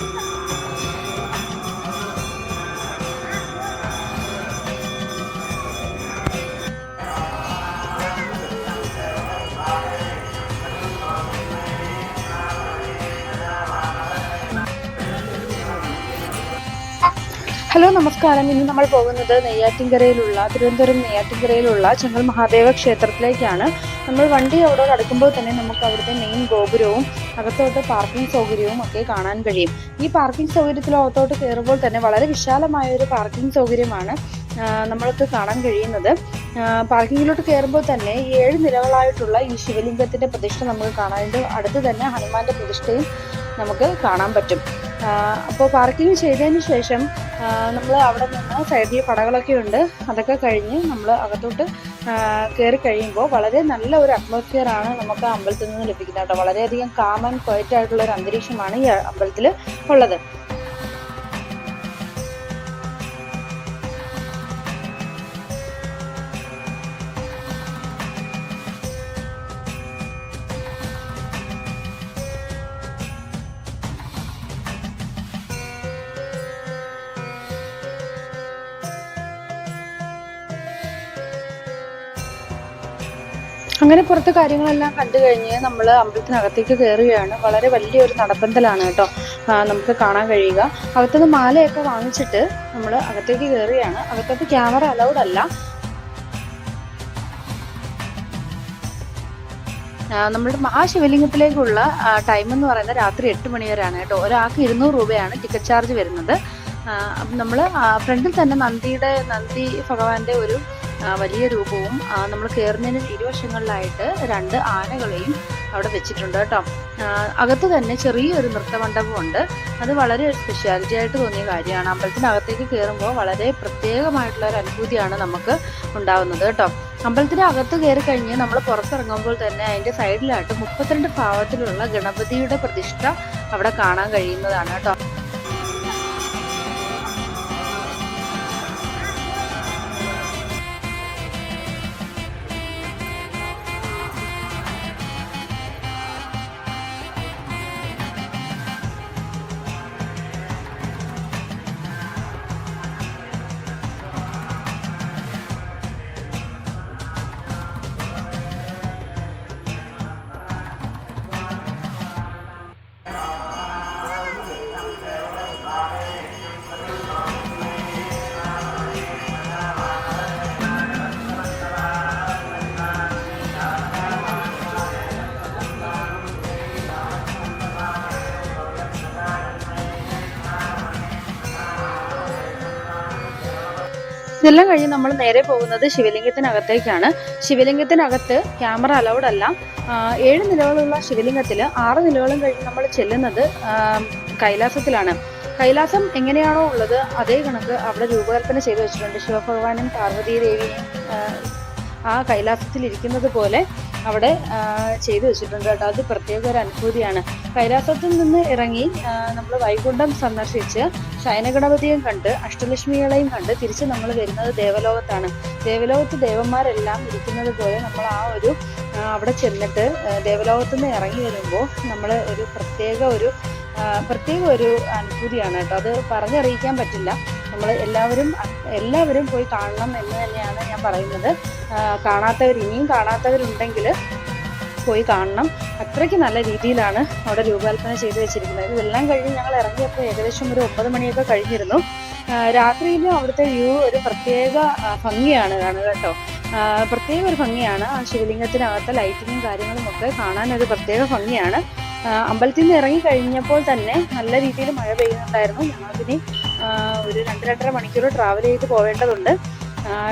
Thank you. Hello നമസ്കാരം. ഇന്ന് നമ്മൾ പോകുന്നത് നെയ്യാറ്റിൻകരയിലുള്ള തിരുവനന്തപുരം നെയ്യാറ്റിൻകരയിലുള്ള ചെങ്കൽ മഹാദേവ ക്ഷേത്രത്തിലേക്കാണ്. നമ്മൾ വണ്ടി അവിടെ അടുക്കുമ്പോൾ തന്നെ നമുക്ക് അവിടുത്തെ മെയിൻ ഗോപുരവും അകത്തോട്ട് പാർക്കിംഗ് സൗകര്യവും ഒക്കെ കാണാൻ കഴിയും. ഈ പാർക്കിംഗ് സൗകര്യത്തിൽ അകത്തോട്ട് കയറുമ്പോൾ തന്നെ വളരെ വിശാലമായ ഒരു പാർക്കിംഗ് സൗകര്യമാണ് നമ്മൾക്ക് കാണാൻ കഴിയുന്നത്. പാർക്കിങ്ങിലോട്ട് കയറുമ്പോൾ തന്നെ ഏഴ് നിലകളായിട്ടുള്ള ഈ ശിവലിംഗത്തിന്റെ പ്രതിഷ്ഠ നമുക്ക് കാണാനുണ്ട് അടുത്ത് തന്നെ ഹനുമാന്റെ പ്രതിഷ്ഠയും നമുക്ക് കാണാൻ പറ്റും. അപ്പോൾ പാർക്കിംഗ് ചെയ്തതിന് ശേഷം നമ്മൾ അവിടെ നിന്ന് സൈഡിൽ കടകളൊക്കെ ഉണ്ട്. അതൊക്കെ കഴിഞ്ഞ് നമ്മൾ അകത്തോട്ട് കയറി കഴിയുമ്പോൾ വളരെ നല്ല ഒരു അറ്റ്മോസ്ഫിയർ ആണ് നമുക്ക് അമ്പലത്തിൽ നിന്ന് ലഭിക്കുന്നത് കേട്ടോ. വളരെയധികം കാമൻ ക്വയറ്റ് ആയിട്ടുള്ള ഒരു അന്തരീക്ഷമാണ് ഈ അമ്പലത്തിൽ ഉള്ളത്. അങ്ങനെ പുറത്ത് കാര്യങ്ങളെല്ലാം കണ്ടു കഴിഞ്ഞ് നമ്മൾ അമ്പലത്തിനകത്തേക്ക് കയറുകയാണ് വളരെ വലിയൊരു നടപ്പന്തലാണ് കേട്ടോ. നമുക്ക് കാണാൻ കഴിയുക. അകത്തുനിന്ന് മാലയൊക്കെ വാങ്ങിച്ചിട്ട് നമ്മൾ അകത്തേക്ക് കയറുകയാണ് അകത്തോട്ട് ക്യാമറ അലൗഡ് അല്ല. ആ, ശിവലിംഗത്തിലേക്കുള്ള ടൈം എന്ന് പറയുന്നത് രാത്രി എട്ട് മണി വരെയാണ് കേട്ടോ. ഒരാൾക്ക് ഇരുന്നൂറ് രൂപയാണ് ടിക്കറ്റ് ചാർജ് വരുന്നത്. നമ്മൾ ഫ്രണ്ടിൽ തന്നെ നന്ദിയുടെ നന്ദി ഭഗവാന്റെ ഒരു വലിയ രൂപവും നമ്മൾ കയറുന്നതിന് ഇരുവശങ്ങളിലായിട്ട് രണ്ട് ആനകളെയും അവിടെ വെച്ചിട്ടുണ്ട് കേട്ടോ. അകത്ത് തന്നെ ചെറിയൊരു നൃത്തമണ്ഡപമുണ്ട് അത് വളരെ സ്പെഷ്യാലിറ്റി ആയിട്ട് തോന്നിയ കാര്യമാണ്. അമ്പലത്തിനകത്തേക്ക് കയറുമ്പോൾ വളരെ പ്രത്യേകമായിട്ടുള്ള ഒരു അനുഭൂതിയാണ് നമുക്ക് ഉണ്ടാവുന്നത് കേട്ടോ. അമ്പലത്തിന് അകത്ത് കയറി കഴിഞ്ഞ് നമ്മൾ പുറത്തിറങ്ങുമ്പോൾ തന്നെ അതിന്റെ സൈഡിലായിട്ട് മുപ്പത്തിരണ്ട് ഭാവത്തിലുള്ള ഗണപതിയുടെ പ്രതിഷ്ഠ അവിടെ കാണാൻ കഴിയുന്നതാണ് കേട്ടോ. ഇതെല്ലാം കഴിഞ്ഞ് നമ്മൾ നേരെ പോകുന്നത് ശിവലിംഗത്തിനകത്തേക്കാണ്. ശിവലിംഗത്തിനകത്ത് ക്യാമറ അലൗഡ് അല്ല. ഏഴ് നിലകളുള്ള ശിവലിംഗത്തിൽ ആറ് നിലകളും കഴിഞ്ഞ് നമ്മൾ ചെല്ലുന്നത് കൈലാസത്തിലാണ്. കൈലാസം എങ്ങനെയാണോ ഉള്ളത് അതേ കണക്ക് അവിടെ രൂപകൽപ്പന ചെയ്തു വെച്ചിട്ടുണ്ട്. ശിവഭഗവാനും പാർവതീദേവിയും ആ കൈലാസത്തിൽ ഇരിക്കുന്നത് പോലെ അവിടെ ചെയ്തു വെച്ചിട്ടുണ്ട് കേട്ടോ. അത് പ്രത്യേക ഒരു അനുഭൂതിയാണ്. കൈലാസത്തിൽ നിന്ന് ഇറങ്ങി നമ്മൾ വൈകുണ്ഠം സന്ദർശിച്ച് ശയനഗണപതിയും കണ്ട് അഷ്ടലക്ഷ്മികളെയും കണ്ട് തിരിച്ച് നമ്മൾ വരുന്നത് ദേവലോകത്താണ്. ദേവലോകത്ത് ദേവന്മാരെല്ലാം ഇരിക്കുന്നത് പോലെ നമ്മൾ ആ ഒരു അവിടെ ചെന്നിട്ട് ദേവലോകത്ത് നിന്ന് ഇറങ്ങി വരുമ്പോൾ നമ്മൾ ഒരു പ്രത്യേക ഒരു പ്രത്യേക ഒരു അനുഭൂതിയാണ് കേട്ടോ. അത് പറഞ്ഞറിയിക്കാൻ പറ്റില്ല. നമ്മൾ എല്ലാവരും എല്ലാവരും പോയി കാണണം എന്ന് തന്നെയാണ് ഞാൻ പറയുന്നത്. കാണാത്തവർ ഇനിയും കാണാത്തവരുണ്ടെങ്കിൽ പോയി കാണണം. അത്രയ്ക്ക് നല്ല രീതിയിലാണ് അവിടെ രൂപകൽപ്പന ചെയ്തു വെച്ചിരിക്കുന്നത്. ഇതെല്ലാം കഴിഞ്ഞ് ഞങ്ങൾ ഇറങ്ങിയപ്പോൾ ഏകദേശം ഒരു ഒമ്പത് മണിയൊക്കെ കഴിഞ്ഞിരുന്നു. രാത്രിയിലും അവിടുത്തെ വ്യൂ ഒരു പ്രത്യേക ഭംഗിയാണ് കാണുക കേട്ടോ. പ്രത്യേക ഒരു ഭംഗിയാണ്. ആ ശിവലിംഗത്തിനകത്തെ ലൈറ്റിങ്ങും കാര്യങ്ങളും ഒക്കെ കാണാൻ ഒരു പ്രത്യേക ഭംഗിയാണ്. അമ്പലത്തിൽ നിന്ന് ഇറങ്ങി കഴിഞ്ഞപ്പോൾ തന്നെ നല്ല രീതിയിൽ മഴ പെയ്യുന്നുണ്ടായിരുന്നു. ഞങ്ങൾക്കിനി ആ, ഒരു രണ്ട് രണ്ടര മണിക്കൂർ ട്രാവൽ ചെയ്ത് പോവേണ്ടതുണ്ട്.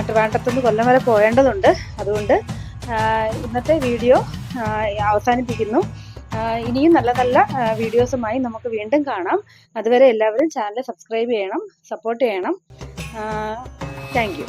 ട്രിവാൻഡ്രത്തുനിന്ന് കൊല്ലം വരെ പോവേണ്ടതുണ്ട്. അതുകൊണ്ട് ഇന്നത്തെ വീഡിയോ അവസാനിപ്പിക്കുന്നു. ഇനിയും നല്ല നല്ല വീഡിയോസുമായി നമുക്ക് വീണ്ടും കാണാം. അതുവരെ എല്ലാവരും ചാനൽ സബ്സ്ക്രൈബ് ചെയ്യണം സപ്പോർട്ട് ചെയ്യണം. താങ്ക്